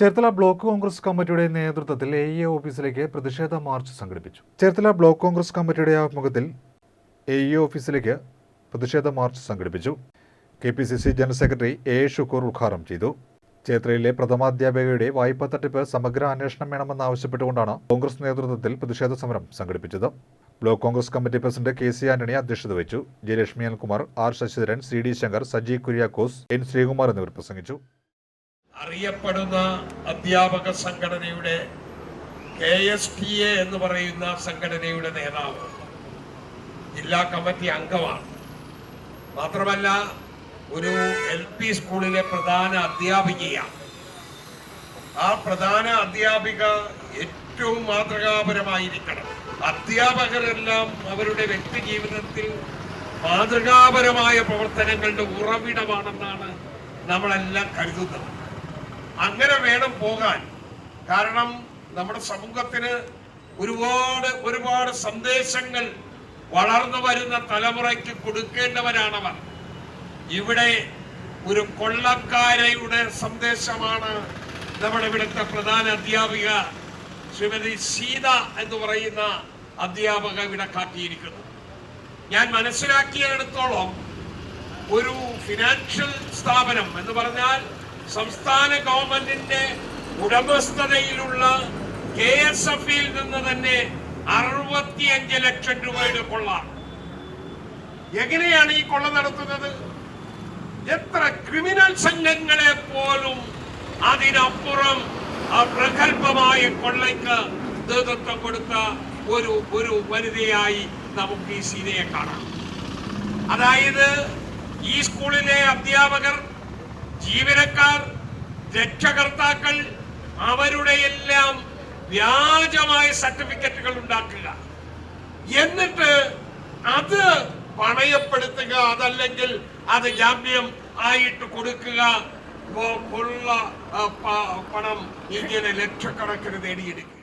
Cherthala block Congress കമ്മിറ്റിയുടെ നേതൃത്വത്തിൽ A E ഓഫീസിലേക്ക് പ്രതിഷേധ മാർച്ച് സംഘടിപ്പിച്ചു. ചേർത്തല ബ്ലോക്ക് കോൺഗ്രസ് കമ്മിറ്റിയുടെ ആഭിമുഖ്യത്തിൽ എ ഇ ഓഫീസിലേക്ക് പ്രതിഷേധ മാർച്ച് സംഘടിപ്പിച്ചു. K P C C general secretary A Shukoor ഉദ്ഘാടനം ചെയ്തു. ചേത്രയിലെ പ്രഥമാധ്യാപികയുടെ വായ്പാ തട്ടിപ്പ് സമഗ്ര അന്വേഷണം വേണമെന്നാവശ്യപ്പെട്ടുകൊണ്ടാണ് കോൺഗ്രസ് നേതൃത്വത്തിൽ പ്രതിഷേധ സമരം സംഘടിപ്പിച്ചത്. Block Congress committee president K C Antony അധ്യക്ഷത വഹിച്ചു. Jayalakshmi അൽകുമാർ R Sasidharan C D Sankar Saji Kuriakose N Sreekumar എന്നിവർ പ്രസംഗിച്ചു. അറിയപ്പെടുന്ന അധ്യാപക സംഘടനയുടെ കെ എസ് ടി എ എന്ന് പറയുന്ന സംഘടനയുടെ നേതാവ് ജില്ലാ കമ്മിറ്റി അംഗമാണ്. മാത്രമല്ല ഒരു എൽ പി സ്കൂളിലെ പ്രധാന അധ്യാപികയാണ്. ആ പ്രധാന അധ്യാപിക ഏറ്റവും മാതൃകാപരമായിരിക്കണം. അധ്യാപകരെല്ലാം അവരുടെ വ്യക്തി ജീവിതത്തിൽ മാതൃകാപരമായ പ്രവർത്തനങ്ങളുടെ ഉറവിടമാണെന്നാണ് നമ്മളെല്ലാം കരുതുന്നത്. അങ്ങനെ വേണം പോകാൻ. കാരണം നമ്മുടെ സമൂഹത്തിന് ഒരുപാട് ഒരുപാട് സന്ദേശങ്ങൾ വളർന്നു വരുന്ന തലമുറയ്ക്ക് കൊടുക്കേണ്ടവരാണവർ. ഇവിടെ ഒരു കൊള്ളക്കാരയുടെ സന്ദേശമാണ് നമ്മുടെ ഇവിടുത്തെ പ്രധാന അധ്യാപിക ശ്രീമതി സീത എന്ന് പറയുന്ന അധ്യാപക ഇവിടെ കാട്ടിയിരിക്കുന്നു ഞാൻ മനസ്സിലാക്കിയെടുത്തോളം ഒരു ഫിനാൻഷ്യൽ സ്ഥാപനം എന്ന് പറഞ്ഞാൽ സംസ്ഥാന ഗവൺമെന്റിന്റെ ഉടമസ്ഥതയിലുള്ള കെ എസ് എഫിൽ നിന്ന് തന്നെ അറുപത്തിയഞ്ച് ലക്ഷം രൂപയുടെ കൊള്ള. എങ്ങനെയാണ് ഈ കൊള്ള നടത്തുന്നത്? എത്ര ക്രിമിനൽ സംഘങ്ങളെ പോലും അതിനപ്പുറം പ്രഗത്ഭമായ കൊള്ളയ്ക്ക് നേതൃത്വം കൊടുത്ത ഒരു ഒരു വനിതയായി നമുക്ക് ഈ സീനയെ കാണാം. അതായത് ഈ സ്കൂളിലെ അധ്യാപകർ ജീവനക്കാർ രക്ഷകർത്താക്കൾ അവരുടെ എല്ലാം വ്യാജമായ സർട്ടിഫിക്കറ്റുകൾ ഉണ്ടാക്കുക. എന്നിട്ട് അത് പണയപ്പെടുത്തുക അതല്ലെങ്കിൽ അത് ജാമ്യം ആയിട്ട് കൊടുക്കുക. കൊള്ള പണം ഇങ്ങനെ ലക്ഷക്കണക്കിന് നേടിയെടുക്കുക